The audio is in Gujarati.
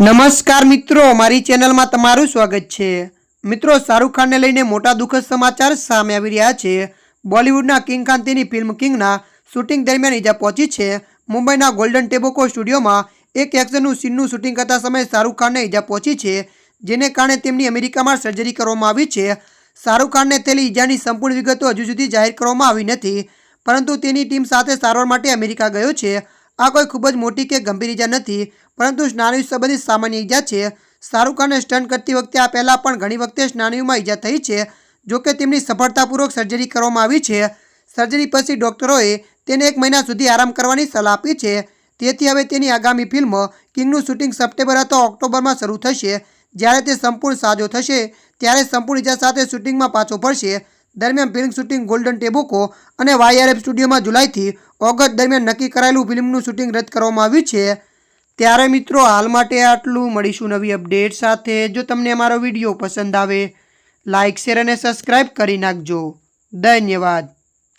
નમસ્કાર મિત્રો મારી ચેનલમાં તમારું સ્વાગત છે. મિત્રો, શાહરૂખ ખાનને લઈને મોટા દુઃખદ સમાચાર સામે આવી રહ્યા છે. બોલિવૂડના કિંગ ખાન તેની ફિલ્મ કિંગના શૂટિંગ દરમિયાન ઈજા પહોંચી છે. મુંબઈના ગોલ્ડન ટેબોકો સ્ટુડિયોમાં એક એક્શનનું સીનનું શૂટિંગ કરતા સમયે શાહરૂખ ખાનને ઈજા પહોંચી છે, જેને કારણે તેમની અમેરિકામાં સર્જરી કરવામાં આવી છે. શાહરૂખ ખાનને થયેલી ઈજાની સંપૂર્ણ વિગતો હજુ સુધી જાહેર કરવામાં આવી નથી, પરંતુ તેની ટીમ સાથે સારવાર માટે અમેરિકા ગયો છે. આ કોઈ ખૂબ જ મોટી કે ગંભીર ઈજા નથી, પરંતુ સ્નાયુ સંબંધિત સામાન્ય ઈજા છે. શાહરૂખ ખાનને સ્ટન્ટ કરતી વખતે આ પહેલાં પણ ઘણી વખતે સ્નાયુમાં ઈજા થઈ છે જોકે તેમની સફળતાપૂર્વક સર્જરી કરવામાં આવી છે. સર્જરી પછી ડૉક્ટરોએ તેને એક મહિના સુધી આરામ કરવાની સલાહ આપી છે. તેથી હવે તેની આગામી ફિલ્મ કિંગનું શૂટિંગ સપ્ટેમ્બર અથવા ઓક્ટોબરમાં શરૂ થશે. જ્યારે તે સંપૂર્ણ સાજો થશે, ત્યારે સંપૂર્ણ ઈજા સાથે શૂટિંગમાં પાછો ફરશે. દરમિયાન ફિલ્મ શૂટિંગ ગોલ્ડન ટેબોકો અને વાયઆરએફ સ્ટુડિયોમાં જુલાઈથી ઓગસ્ટ દરમિયાન નક્કી કરાયેલું ફિલ્મનું શૂટિંગ રદ કરવામાં આવ્યું છે. ત્યારે મિત્રો, હાલ માટે આટલું. મળીશું નવી અપડેટ સાથે. જો તમને અમારો વીડિયો પસંદ આવે લાઇક શેર અને સબસ્ક્રાઈબ કરી નાખજો. ધન્યવાદ.